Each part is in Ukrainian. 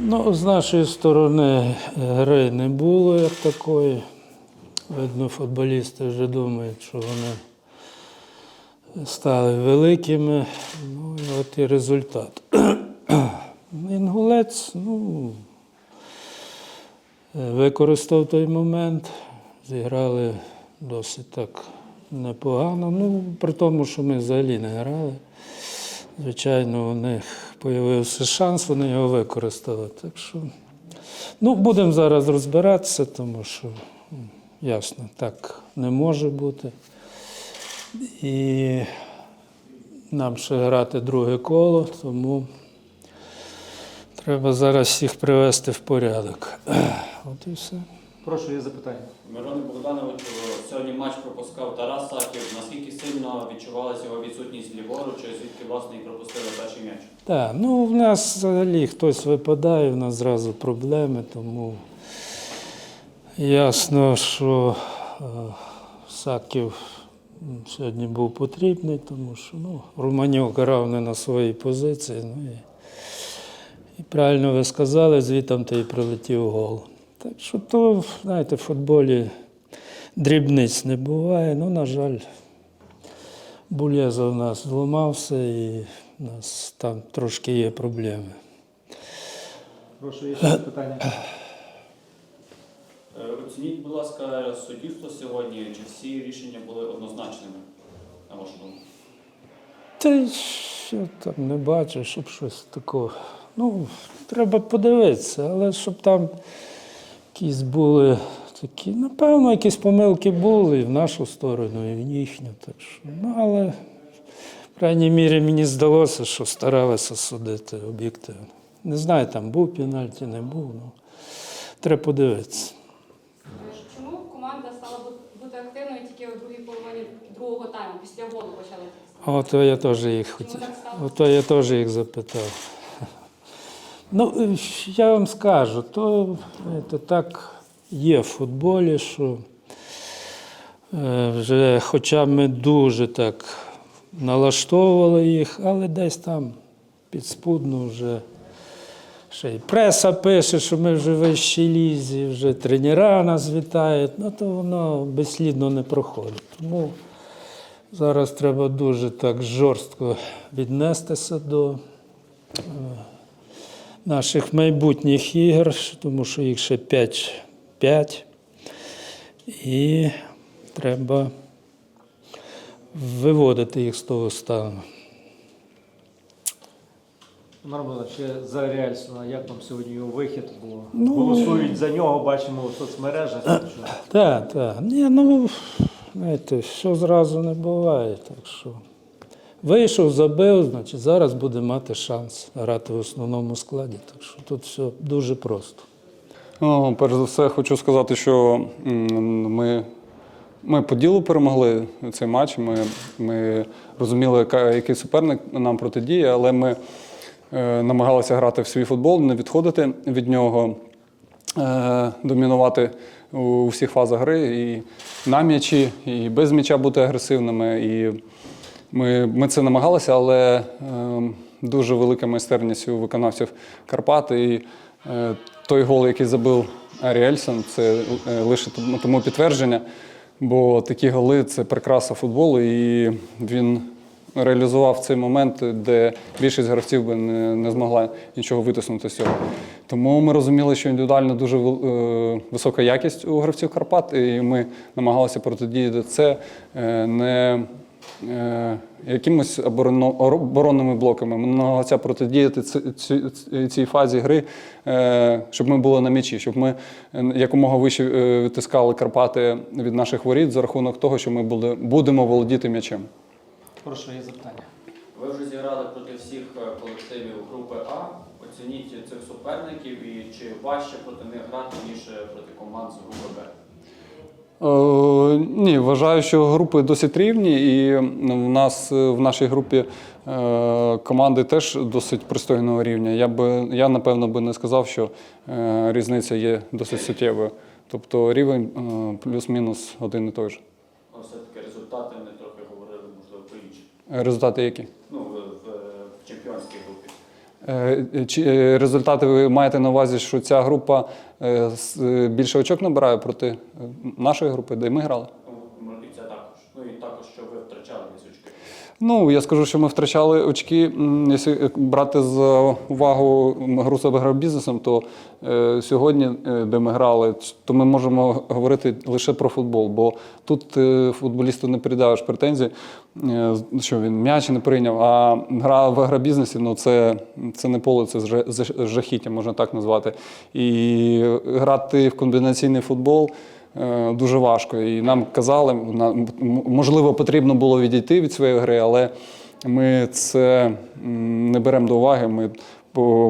Ну, з нашої сторони гри не було як такої. Видно, футболісти вже думають, що вони стали великими. Ну і от і результат. Інгулець, ну, використав той момент, зіграли досить так непогано. Ну, при тому, що ми взагалі не грали. Звичайно, у них з'явився шанс, вони його використали. Так що, ну, будемо зараз розбиратися, тому що ясно, так не може бути. І нам ще грати друге коло, тому треба зараз всіх привести в порядок. От і все. Прошу, є запитання. Мирону Богдановичу сьогодні матч пропускав Тарас Саків. Наскільки сильно відчувалася його відсутність ліворуч, звідки власне і пропустили перший м'яч? Так, ну в нас взагалі хтось випадає, в нас зразу проблеми, тому ясно, що е, Саків сьогодні був потрібний, тому що ну, Романюк грав не на своїй позиції. Ну, і, і правильно ви сказали, звітом то і прилетів гол. Так що то, знаєте, в футболі дрібниць не буває. Ну, на жаль, Булєза в нас зламався і у нас там трошки є проблеми. Прошу, є ще запитання. Е, Оцініть, будь ласка, суддівство сьогодні. Чи всі рішення були однозначними, на вашу думку? Та що там не бачу, щоб щось такого. Ну, треба подивитися, але щоб там якісь були такі, напевно, якісь помилки були і в нашу сторону, і в їхню. Так що, ну, але, в крайній мірі, мені здалося, що старалися судити об'єктивно. Не знаю, там був пенальті, не був. Ну, треба подивитися. Чому команда стала бути активною тільки у другій половині другого тайму, після голу почали тиснути? Ото я теж їх хотів. Ото я теж їх запитав. Ну, е, я вам скажу, то знаєте, так є в футболі, що е, вже, хоча ми дуже так налаштовували їх, але десь там підспудно вже ще й преса пише, що ми вже в лізі, вже тренера нас вітають, ну то воно безслідно не проходить. Тому Зараз треба дуже так жорстко віднестися до е, наших майбутніх ігор, тому що їх ще 5. 5. І треба виводити їх з того стану. Нормально, ще за Реальсона, як вам сьогодні його вихід? Бо Ну, голосують за нього, бачимо у соцмережах. Так, так. Ні, ну, знаєте, що зразу не буває. Так що вийшов, забив, значить зараз буде мати шанс грати в основному складі. Так що тут все дуже просто. Ну, перш за все, хочу сказати, що ми, ми по ділу перемогли цей матч. Ми, ми розуміли, який суперник нам протидіє, але ми е, намагалися грати в свій футбол, не відходити від нього, е, домінувати у всіх фазах гри і на м'ячі, і без м'яча бути агресивними. І ми, ми це намагалися, але е, дуже велика майстерність у виконавців Карпат. І е, той гол, який забив Арі Ельсон, це е, лише тому- підтвердження. Бо такі голи це прикраса футболу, і він реалізував цей момент, де більшість гравців би не, не змогла нічого витиснути з цього. Тому ми розуміли, що індивідуально дуже е, висока якість у гравців Карпат, і ми намагалися протидіяти це е, не е, якимось оборонно- оборонними блоками. Ми намагалися протидіяти ці- ці- ці- цій фазі гри, е, щоб ми були на м'ячі, щоб ми е, якомога вище відтискали Карпати від наших воріт за рахунок того, що ми були, будемо володіти м'ячем. Прошу, є запитання. Ви вже зіграли проти всіх колективів групи А. Оцініть цих суперників і чи важче проти них грати, ніж проти команд з групи Б? Ні, вважаю, що групи досить рівні, і в нас е, в нашій групі е, команди теж досить пристойного рівня. Я би я напевно би не сказав, що е, різниця є досить суттєвою. Тобто рівень плюс-мінус один і той же. Ну, Все-таки результати вони трохи говорили, можливо, по іншому. Результати які? Ну, в, в, в чемпіонській Чи е, результати ви маєте на увазі, що ця група е, е, більше очок набирає проти е, нашої групи, де ми грали? Ну, І це також. Ну і також, що ви втрачали якісь очки. Ну, я скажу, що ми втрачали очки. Якщо брати за увагу гру з агробізнесом, то е, сьогодні, е, де ми грали, то ми можемо говорити лише про футбол, бо тут е, футболісту не передаєш претензій, е, що він м'яч не прийняв. А гра в агробізнесі ну, це, це не поле, це жа- жа- жахіття, можна так назвати. І грати в комбінаційний футбол. Е, дуже важко. І нам казали, можливо, потрібно було відійти від своєї гри, але ми це не беремо до уваги. Ми,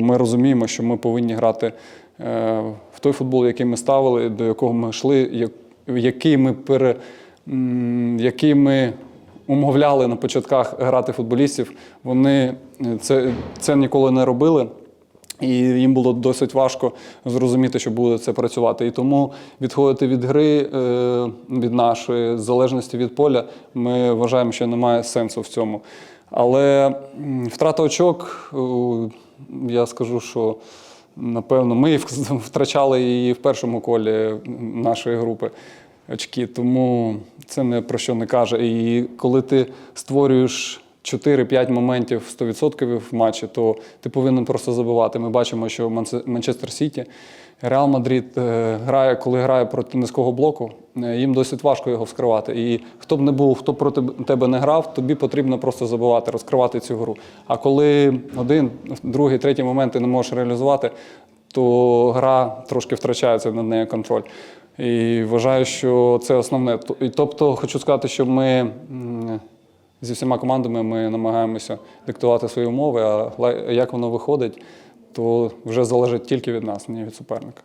ми розуміємо, що ми повинні грати е, в той футбол, який ми ставили, до якого ми йшли, який ми пере, який ми умовляли на початках грати футболістів. Вони е, це, це ніколи не робили. І їм було досить важко зрозуміти, що буде це працювати. І тому відходити від гри, е, від нашої залежності від поля, ми вважаємо, що немає сенсу в цьому. Але втрата очок, я скажу, що напевно ми втрачали її в першому колі нашої групи очки, тому це не про що не каже. І коли ти створюєш 4-5 моментів 100% в матчі, то ти повинен просто забивати. Ми бачимо, що Манчестер Сіті, Реал Мадрид е, грає, коли грає проти низького блоку, е, їм досить важко його вскривати. І хто б не був, хто проти тебе не грав, тобі потрібно просто забивати, розкривати цю гру. А коли один, другий, третій момент ти не можеш реалізувати, то гра трошки втрачається над нею контроль. І вважаю, що це основне. Тобто, хочу сказати, що ми зі всіма командами ми намагаємося диктувати свої умови, а як воно виходить, то вже залежить тільки від нас, не від суперника.